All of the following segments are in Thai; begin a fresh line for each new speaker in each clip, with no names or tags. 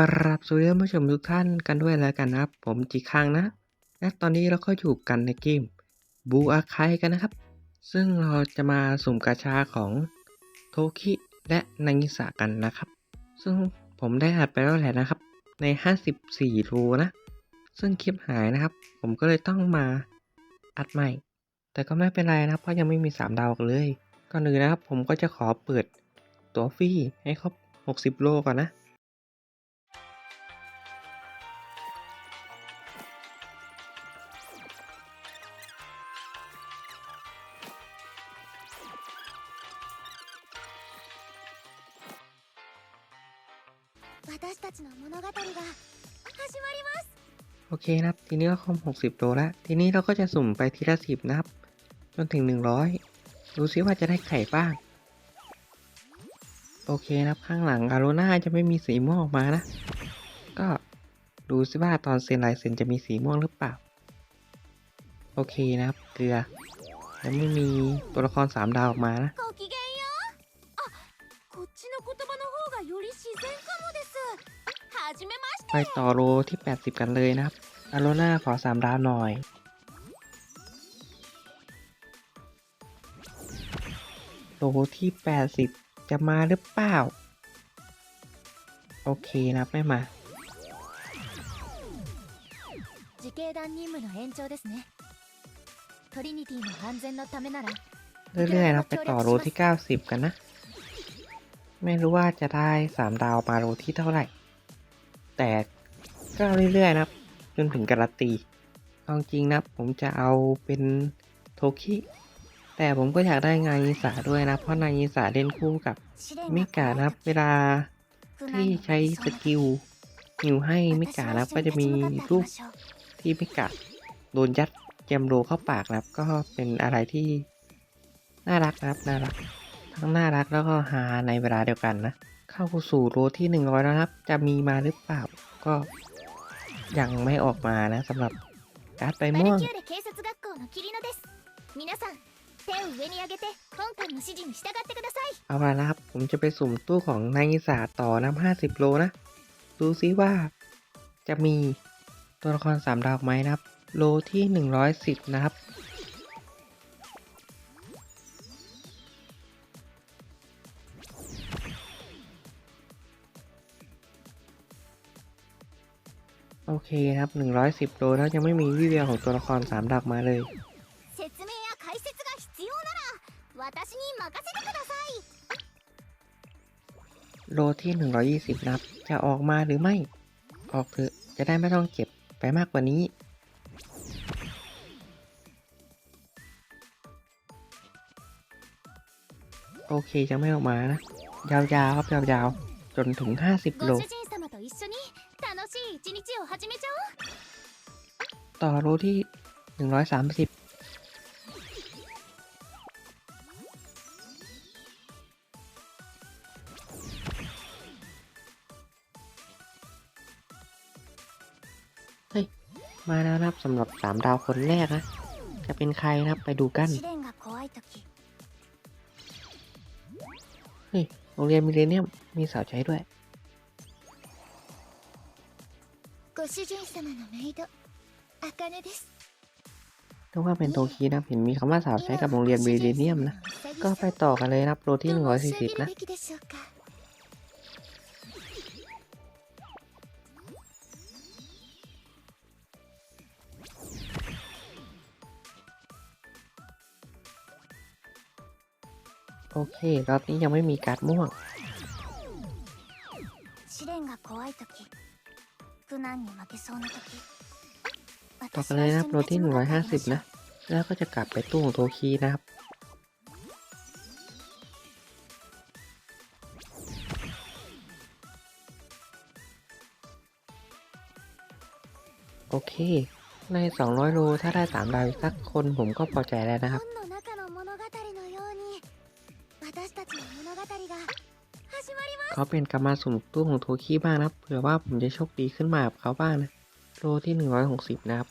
ครับสวัสดีท่านผู้ชมทุกท่านกันด้วยแล้วกันนะครับ ผมจีคังนะและตอนนี้เราก็อยู่กันในเกมบูอาคายกันนะครับ ซึ่งเราจะมาสุ่มกาชาของโทคิและนางิสะกันนะครับ ซึ่งผมได้อัดไปแล้วแหละนะครับ ใน 54รูนะ ซึ่งคลิปหายนะครับ ผมก็เลยต้องมาอัดใหม่ แต่ก็ไม่เป็นไรนะครับ เพราะยังไม่มี 3 ดาวเลยก่อนอื่นนะครับ ผมก็จะขอเปิดตัวฟรีให้ครบ 60 โลก่อนนะ นะครับ ทีนี้ก็คอม60 โลละ ทีนี้เราก็จะสุ่มไปทีละ 10 นะครับ จนถึง 100 ดูซิว่าจะได้ไข่บ้าง โอเคนะครับ ข้างหลังอารูน่าจะไม่มีสีม่วงออกมานะ ก็ดูซิว่าตอนเซนไลเซนจะมีสีม่วงหรือเปล่า โอเคนะครับ เกลือยังไม่มีตัวละครสามดาวออกมานะไปต่อโลที่ 80 กันเลยนะครับ อาโรน่าขอ 3 ดาวหน่อย โลที่ 80 จะมาหรือเปล่า โอเคนะครับไม่มา
自警団任務の延長ですねトリニティの安全のためなら
เรื่อยๆนะครับไปต่อโลที่ 90 กันนะ ไม่รู้ว่าจะได้ 3 ดาวมาโลที่เท่าไหร่ แต่ก็เรื่อยๆนะครับ จนถึงการัตีเอาจริงนะผมจะเอาเป็นโทคิแต่ผมก็อยากได้งานยิสาด้วยนะ เพราะนายยิสาเล่นคู่กับมิกานะเวลาที่ใช้สกิลหิวให้มิกานะก็จะมีรูปที่มิกาโดนยัดแจมโรเข้าปากนะก็เป็นอะไรที่น่ารักนะครับน่ารัก ทั้งน่ารักแล้วก็หาในเวลาเดียวกันนะ เข้าสู่โรที่ 100 แล้วครับ จะมีมาหรือเปล่าก็ ยังไม่ออกมานะสำหรับการ์ดใบม่วงเอามานะครับ ผมจะไปสุ่มตู้ของนายอิสาต่อน้ำ50 โลนะ ดูซิว่าจะมีตัวละคร 3 ดาวไหมนะครับ โลที่ 110 นะครับ โอเคครับ 110 โดแล้ายังไม่มีวิเววของตัวละคร 3 ดักมาเลยโลที่ 120นับ จะออกมาหรือไม่ ออกเถอะ จะได้ไม่ต้องเจ็บไปมากกว่านี้ โอเคจะไม่ออกมานะ ยาวๆครับยาวๆ จนถึง 50 โล ต่อโลที่ 130 เฮ้ย มาแล้วนะครับสำหรับ 3 ดาวคนแรกนะ จะเป็นใครนะครับไปดูกัน
試練が怖い時
เฮ้ย โรงเรียนมิเลเนียมมีสาวใช้ด้วย
ご主人様のメイド 茜です
นึกว่าเป็นโตคีนะ เห็นมีคำว่าสาวใช้กับโรงเรียนมิเลเนียมนะ ก็ไปต่อกันเลยนะครับโลที่ 140 นะ
べきでしょうか
โอเค รอบนี้ยังไม่มีการ์ดม่วง
試練が怖い時苦難に負けそうな時
ต่อไปเลยนะครับโลที่ 150 นะ แล้วก็จะกลับไปตู้ของโทคีนะครับโอเค ใน 200 โล ถ้าได้ 3 ดาวสักคนผมก็พอใจแล้วนะครับ เขาเป็นกรรมาสุ่มตู้ของโทคีบ้างนะเผื่อว่าผมจะโชคดีขึ้นมากับเขาบ้างนะ โลที่หนึ่งร้อยหกสิบนะครับ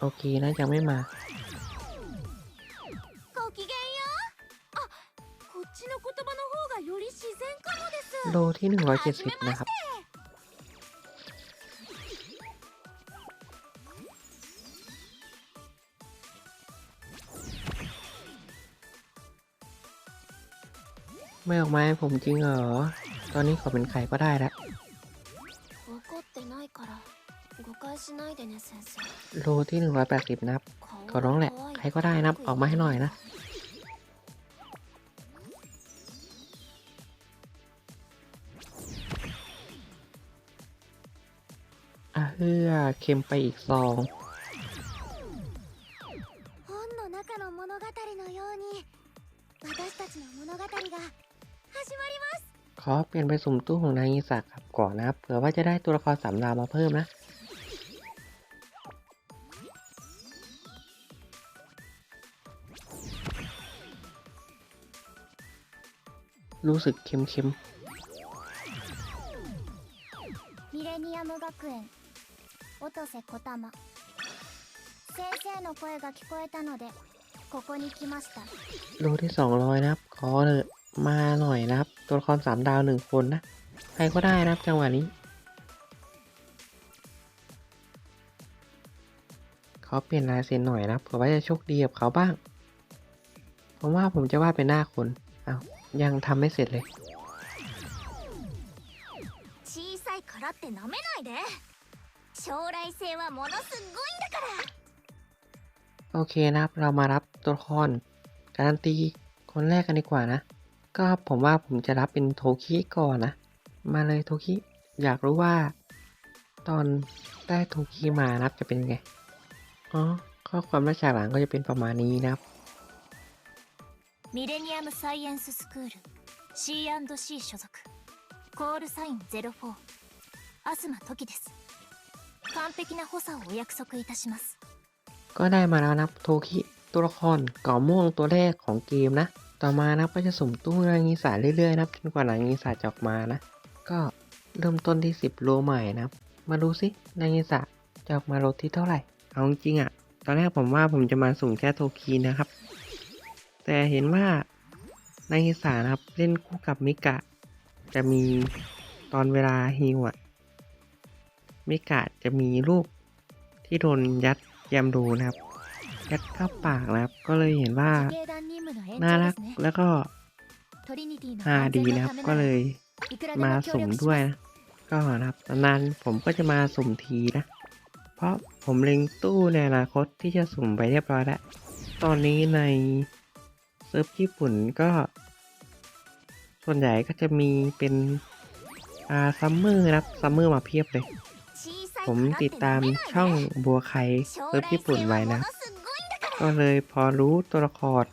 โอเคน่าจะไม่มา
โลที่หนึ่งร้อยเจ็
ดสิบนะครับ ไม่ออกมาให้ผมจริงเหรอ ตอนนี้ขอเป็นไข่ก็ได้ละ
โลที่หนึ่งร้อยแป
ดสิบนับ ขอร้องแหละ ใครก็ได้นับ ออกมาให้หน่อยนะ อะเฮ้อเข็มไปอีกสอง อเปลี่ยนไปสุ่มตู้ของนางอิสระครับก่อนนะครับ เผื่อว่าจะได้ตัวละครสามดาวมาเพิ่มนะ รู้สึกเค็ม
ミレニアム学園音瀬小玉先生の声が聞こえたのでここに来ました
ๆ โลที่ 200 นะครับ ขอเลย มาหน่อยนะครับ ตัวละครสามดาวหนึ่งคนนะ ใครก็ได้นะครับจังหวะนี้ เขาเปลี่ยนลายเซ็นหน่อยนะครับเผื่อว่าจะโชคดีกับเขาบ้าง ผมว่าผมจะวาดเป็นหน้าคนอ้าวยังทำไม่เสร็จเลยโอเคนะครับ เรามารับตัวละครการันตีคนแรกกันดีกว่านะ ก็ผมว่าผมจะรับเป็นโทคิก่อนนะ มาเลยโทคิ อยากรู้ว่า ตอนได้โทคิมานะครับจะเป็นยังไง อ๋อ ข้อความราชาหลังก็จะเป็นประมาณนี้นะครับ
ミレニアムサイエンススクール C&C 所属コールサイン04東時です完璧な補佐をお約束いたします
ก็ได้มาแล้วนะครับโทคิตัวละครก่อม่วงตัวแรกของเกมนะ ต่อมานะครับก็จะสุ่มตู้นางีสาเรื่อยๆนะครับจนกว่านางีสาจะออกมานะ ก็เริ่มต้นที่ 10โลใหม่นะมาดูสินางีสาจะออกมาโลที่เท่าไหร่ เอาจริงๆอะตอนแรกผมว่าผมจะมาสุ่มแค่โทคีนะครับ แต่เห็นว่านางีสานะครับเล่นคู่กับมิกะ จะมีตอนเวลาฮิวอะมิกะจะมีรูปที่โดนยัดยำดูนะครับ กัดเข้าปากนะครับ ก็เลยเห็นว่าน่ารักแล้วก็ฮาดีนะครับ ก็เลยมาสุ่มด้วยนะ ก็นะครับนานผมก็จะมาสุ่มทีนะ เพราะผมเล็งตู้ในอนาคตที่จะสุ่มไปเรียบร้อยแล้ว ตอนนี้ในเซิร์ฟญี่ปุ่นก็ ส่วนใหญ่ก็จะมีเป็นอาซัมเมอร์นะซัมเมอร์มาเพียบเลย ผมติดตามช่องบัวไคเซิร์ฟญี่ปุ่นไว้นะ ก็เลยพอรู้ตัวละคร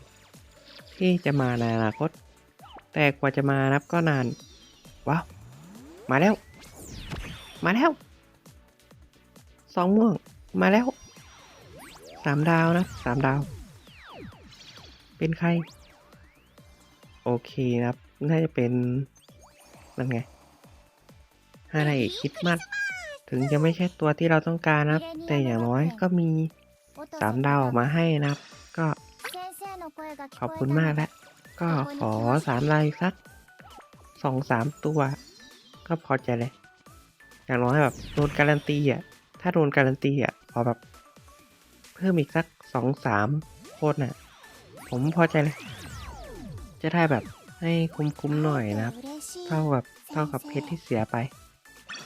ที่จะมาในอนาคต แต่กว่าจะมานับก็นาน ว้าว มาแล้ว มาแล้ว สองม่วง มาแล้ว สามดาวนะ สามดาว เป็นใคร โอเคนะครับ น่าจะเป็น นั่นไงฮานาเอะคิดมัด ถึงจะไม่ใช่ตัวที่เราต้องการนะครับ แต่อย่างน้อยก็มี สามดาวมาให้นะก็ขอบคุณมากแล้วก็ขอสามลายสักสองสามตัว ก็พอใจเลย อย่างน้อยแบบโดนการันตีอะ ถ้าโดนการันตีอะพอแบบ เพิ่มอีกสักสองสามโคนน่ะ ผมพอใจเลย จะได้แบบให้คุ้มๆหน่อยนะครับ เท่ากับเท่ากับเพชรที่เสียไป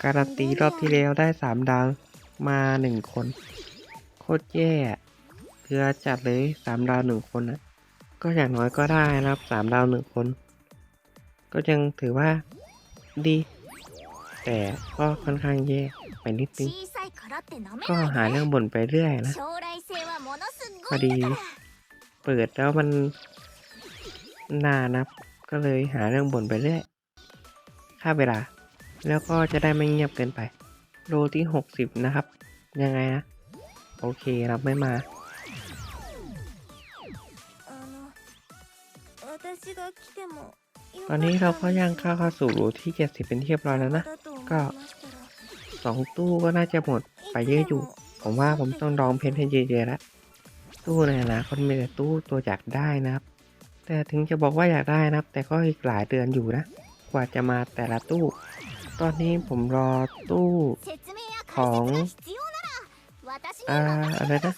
การันตีรอบที่แล้วได้สามดาวมาหนึ่งคน โคตรแย่เกลือจัดเลยสามดาวหนึ่งคนนะก็อย่างน้อยก็ได้นะครับสามดาวหนึ่งคน ก็ยังถือว่าดี แต่ก็ค่อนข้างแย่ไปนิดนึงก็หาเรื่องบ่นไปเรื่อยนะพอดี เปิดแล้วมันนานนะก็เลยหาเรื่องบ่นไปเรื่อยค่าเวลา แล้วก็จะได้ไม่เงียบเกินไป โลที่ 60 นะครับ ยังไงนะ โอเครับไม่มาตอนนี้เราก็ยังเข้าเข้าสู่รูที่ 70 เป็นเทียบร้อยแล้วนะ ก็ 2 ตู้ก็น่าจะหมดไปเยอะอยู่ ผมว่าผมต้องลองเพนเพนเยอะๆแล้วตู้ไหนนะคนมีแต่ตู้ตัวอยากได้นะครับ แต่ถึงจะบอกว่าอยากได้นะครับ แต่ก็อีกหลายเดือนอยู่นะ กว่าจะมาแต่ละตู้ ตอนนี้ผมรอตู้ของ อะไรนะ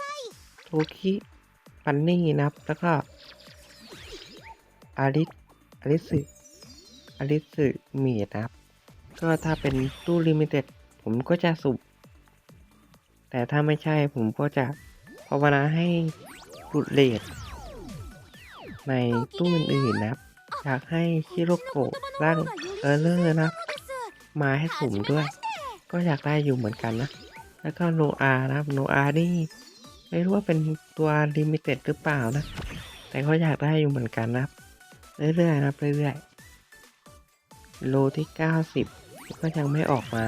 โทคิฟันนี่นะแล้วก็อาริสอาริสึอาริสึเมียนะก็ถ้าเป็นตู้ลิมิเต็ดผมก็จะสุบแต่ถ้าไม่ใช่ผมก็จะภาวนาให้หลุดเลดในตู้อื่นๆนะอยากให้ชิโรโกะร่างเออร์เลอร์นะมาให้สุ่มด้วย ก็อยากได้อยู่เหมือนกันนะ แล้วก็โนอานะครับโนอานี่ไม่รู้ว่าเป็นตัวลิมิเต็ดหรือเปล่านะ แต่เขาอยากได้อยู่เหมือนกันนะเรื่อยๆนะเรื่อยๆโลที่ 90 ก็ยังไม่ออกมา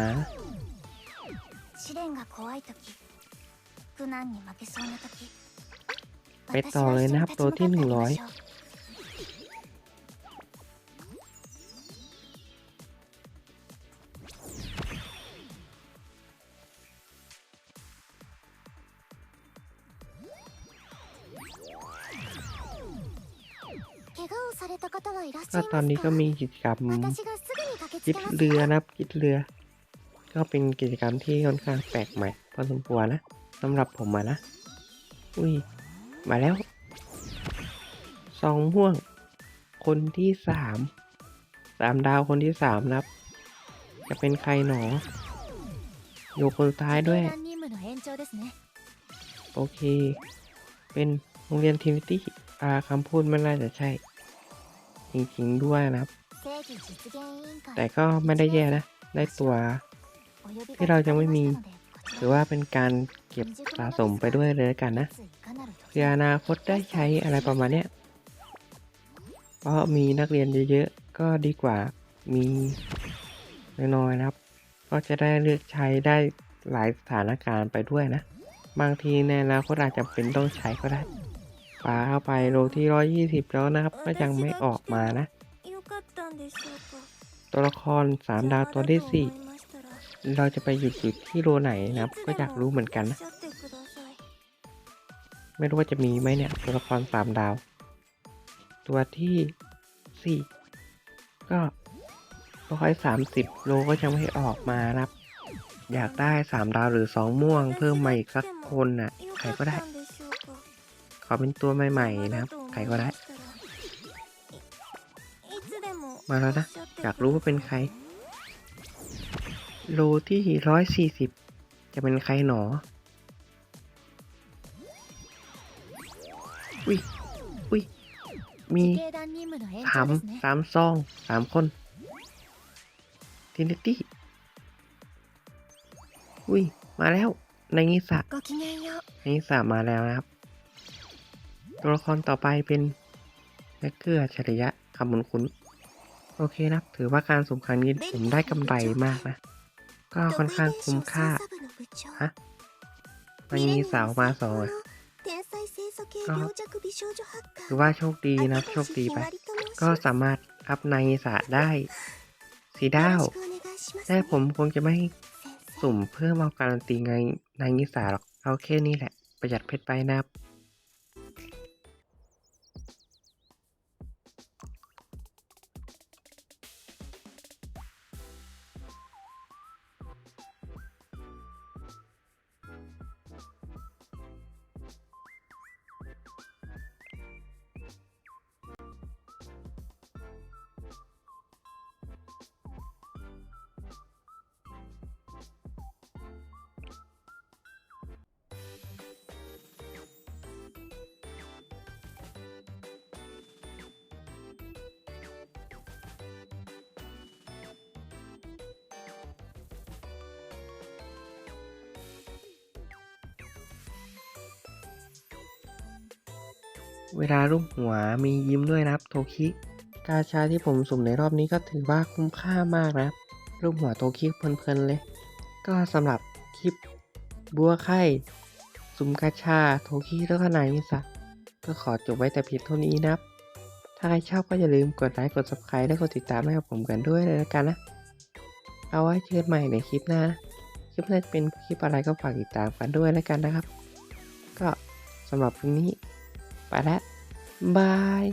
ไปต่อเลยนะครับโลที่ 100 ก็ตอนนี้ก็มีกิจกรรม
จิบ
เรือนะครับจิบเรือ ก็เป็นกิจกรรมที่ค่อนข้างแปลกใหม่พอสมควรนะสำหรับผมมานะ อุ้ย มาแล้วสองพ่วง คนที่สามสามดาวคนที่สามนะครับ จะเป็นใครหนอ อยู่คนท้ายด้วย โอเค เป็นโรงเรียนทิมิตี้อาคำพูดมันน่าจะใช่ จริงๆด้วยนะครับ แต่ก็ไม่ได้แย่นะ ได้ตัวที่เราจะไม่มี ถือว่าเป็นการเก็บสะสมไปด้วยเลยกันนะเพื่ออนาคตได้ใช้อะไรประมาณเนี้ยเพราะมีนักเรียนเยอะๆ ก็ดีกว่ามีน้อยๆนะครับ ก็จะได้เลือกใช้ได้หลายสถานการณ์ไปด้วยนะ บางทีในอนาคตอาจจะเป็นต้องใช้ก็ได้าเข้าไปโลที่ 120 แล้วนะครับ ก็ยังไม่ออกมานะ ตัวละคร 3 ดาวตัวที่
4
เราจะไปหยุดหยุดที่โลไหนนะครับ ก็อยากรู้เหมือนกันนะ ไม่รู้ว่าจะมีไหมเนี่ย ตัวละคร 3 ดาว ตัวที่ 4 ก็ร้อยสามสิบโลก็ยังไม่ออกมาครับ อยากได้สามดาวหรือสองม่วง เพิ่มมาอีกสักคนนะ่ะ ใครก็ได้ ขอเป็นตัวใหม่ๆนะครับ ใครก็ได้ มาแล้วนะ อยากรู้ว่าเป็นใคร โลที่ร้อยสี่สิบจะเป็นใครหนออุ้ยอุ้ยมีสามสามซองสามคนทินิตี้อุ้ย มาแล้ว ในนิสะในนิสะมาแล้วนะครับ ตัวละครต่อไปเป็นแมกเกอร์อัจฉริยะคำมุนคุ้น โอเคนะครับถือว่าการสุ่มครั้งนี้ผมได้กำไรมากนะ ก็ค่อนข้างคุ้มค่า ฮะ มันมีสาวมาสองอะก็ถือว่าโชคดีนะครับโชคดีไป ก็สามารถอัพในสะได้สีดาวแต่ผมคงจะไม่สุ่มเพื่อมาการันตีไงในนิสาหรอก เอาแค่นี้แหละ ประหยัดเพชรไปนะครับ เวลารูปหัวมียิ้มด้วยนะครับโทคิกาชาที่ผมสุ่มในรอบนี้ก็ถือว่าคุ้มค่ามากนะครับ รูปหัวโทคิเพลินๆเลย ก็สำหรับคลิปบัวไข่สุ่มกาชาโทคิแล้วก็นายมิสะก็ขอจบไว้แต่เพียงเท่านี้นะครับ ถ้าใครชอบก็อย่าลืมกดไลค์กด subscribe และกดติดตามให้กับผมกันด้วยเลยละกันนะ เอาไว้เจอกันใหม่ในคลิปหน้า คลิปหน้าจะเป็นคลิปอะไรก็ฝากติดตามกันด้วยแล้วกันนะครับ ก็สำหรับวันนี้ ไปแล้วบาย